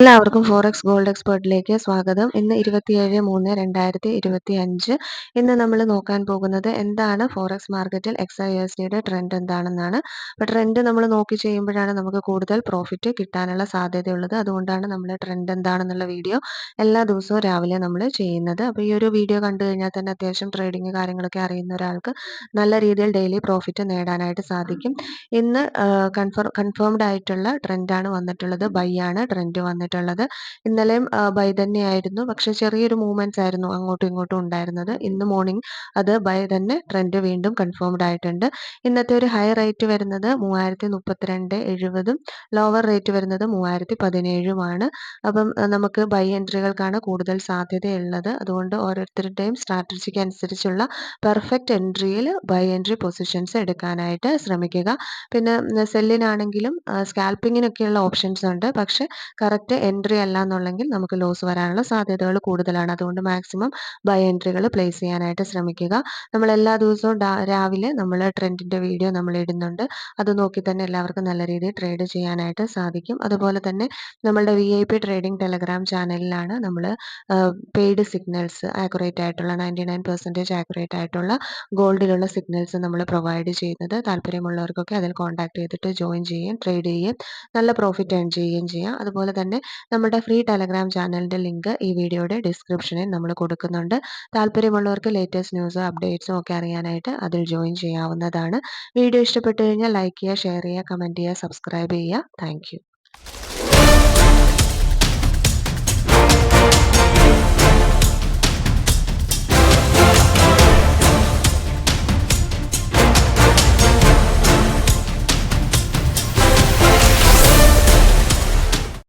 എല്ലാവർക്കും forex gold എക്സ്പേർട്ടിലേക്ക് സ്വാഗതം. ഇന്ന് ഇരുപത്തിയേഴ് മൂന്ന് രണ്ടായിരത്തി ഇരുപത്തി അഞ്ച് ഇന്ന് നമ്മൾ നോക്കാൻ പോകുന്നത് എന്താണ് ഫോറക്സ് മാർക്കറ്റിൽ എക്സ് ഐ എസ് ഡിയുടെ ട്രെൻഡ് എന്താണെന്നാണ്. അപ്പോൾ ട്രെൻഡ് നമ്മൾ നോക്കി ചെയ്യുമ്പോഴാണ് നമുക്ക് കൂടുതൽ പ്രോഫിറ്റ് കിട്ടാനുള്ള സാധ്യതയുള്ളത്. അതുകൊണ്ടാണ് നമ്മൾ ട്രെൻഡ് എന്താണെന്നുള്ള വീഡിയോ എല്ലാ ദിവസവും രാവിലെ നമ്മൾ ചെയ്യുന്നത്. അപ്പോൾ ഈ ഒരു വീഡിയോ കണ്ടു കഴിഞ്ഞാൽ തന്നെ അത്യാവശ്യം ട്രേഡിംഗ് കാര്യങ്ങളൊക്കെ അറിയുന്ന ഒരാൾക്ക് നല്ല രീതിയിൽ ഡെയിലി പ്രോഫിറ്റ് നേടാനായിട്ട് സാധിക്കും. ഇന്ന് കൺഫേം കൺഫേംഡ് ആയിട്ടുള്ള ട്രെൻഡാണ് വന്നിട്ടുള്ളത്. ബൈ ആണ് ട്രെൻഡ് വന്നിട്ടുള്ളത്. വന്നിട്ടുള്ളത്. ഇന്നലെയും ബൈ തന്നെയായിരുന്നു പക്ഷെ ചെറിയൊരു മൂവ്മെന്റ്സ് ആയിരുന്നു അങ്ങോട്ടും ഇങ്ങോട്ടും ഉണ്ടായിരുന്നത്. ഇന്ന് മോർണിംഗ് അത് ബൈ തന്നെ ട്രെൻഡ് വീണ്ടും കൺഫേംഡ് ആയിട്ടുണ്ട്. ഇന്നത്തെ ഒരു ഹൈ റേറ്റ് വരുന്നത് മൂവായിരത്തി മുപ്പത്തിരണ്ട് എഴുപതും ലോവർ റേറ്റ് വരുന്നത് മൂവായിരത്തി പതിനേഴുമാണ് അപ്പം നമുക്ക് ബൈ എൻട്രികൾക്കാണ് കൂടുതൽ സാധ്യതയുള്ളത്. അതുകൊണ്ട് ഓരോരുത്തരുടെയും സ്ട്രാറ്റജിക്ക് അനുസരിച്ചുള്ള പെർഫെക്റ്റ് എൻട്രിയിൽ ബൈ എൻട്രി പൊസിഷൻസ് എടുക്കാനായിട്ട് ശ്രമിക്കുക. പിന്നെ സെല്ലിനാണെങ്കിലും സ്കാൽപ്പിങ്ങിനൊക്കെയുള്ള ഓപ്ഷൻസ് ഉണ്ട് പക്ഷെ കറക്റ്റ് എൻട്രി അല്ല എന്നുണ്ടെങ്കിൽ നമുക്ക് ലോസ് വരാനുള്ള സാധ്യതകൾ കൂടുതലാണ്. അതുകൊണ്ട് മാക്സിമം ബൈ എൻട്രികൾ പ്ലേസ് ചെയ്യാനായിട്ട് ശ്രമിക്കുക. നമ്മൾ എല്ലാ ദിവസവും രാവിലെ നമ്മൾ ട്രെൻഡിന്റെ വീഡിയോ നമ്മൾ ഇടുന്നുണ്ട്. അത് നോക്കി തന്നെ എല്ലാവർക്കും നല്ല രീതിയിൽ ട്രേഡ് ചെയ്യാനായിട്ട് സാധിക്കും. അതുപോലെ തന്നെ നമ്മളുടെ V I P trading Telegram ചാനലിലാണ് നമ്മൾ പെയ്ഡ് സിഗ്നൽസ് ആക്യുറേറ്റ് ആയിട്ടുള്ള നയന്റി നയൻ പെർസെന്റേജ് ആക്യുറേറ്റ് ആയിട്ടുള്ള ഗോൾഡിലുള്ള സിഗ്നൽസ് നമ്മൾ പ്രൊവൈഡ് ചെയ്യുന്നത്. താല്പര്യമുള്ളവർക്കൊക്കെ അതിൽ കോൺടാക്ട് ചെയ്തിട്ട് ജോയിൻ ചെയ്യുകയും ട്രേഡ് ചെയ്യുകയും നല്ല പ്രോഫിറ്റ് ഏൺ ചെയ്യുകയും ചെയ്യാം. അതുപോലെ തന്നെ നമ്മുടെ ഫ്രീ ടെലഗ്രാം ചാനലിന്റെ ലിങ്ക് ഈ വീഡിയോയുടെ ഡിസ്ക്രിപ്ഷനിൽ നമ്മൾ കൊടുക്കുന്നുണ്ട്. താല്പര്യമുള്ളവർക്ക് ലേറ്റസ്റ്റ് ന്യൂസ് അപ്ഡേറ്റ്സും ഒക്കെ അറിയാനായിട്ട് അതിൽ ജോയിൻ ചെയ്യാവുന്നതാണ്. വീഡിയോ ഇഷ്ടപ്പെട്ടു കഴിഞ്ഞാൽ ലൈക്ക് ചെയ്യുക ഷെയർ ചെയ്യുക കമന്റ് ചെയ്യുക സബ്സ്ക്രൈബ് ചെയ്യുക. താങ്ക്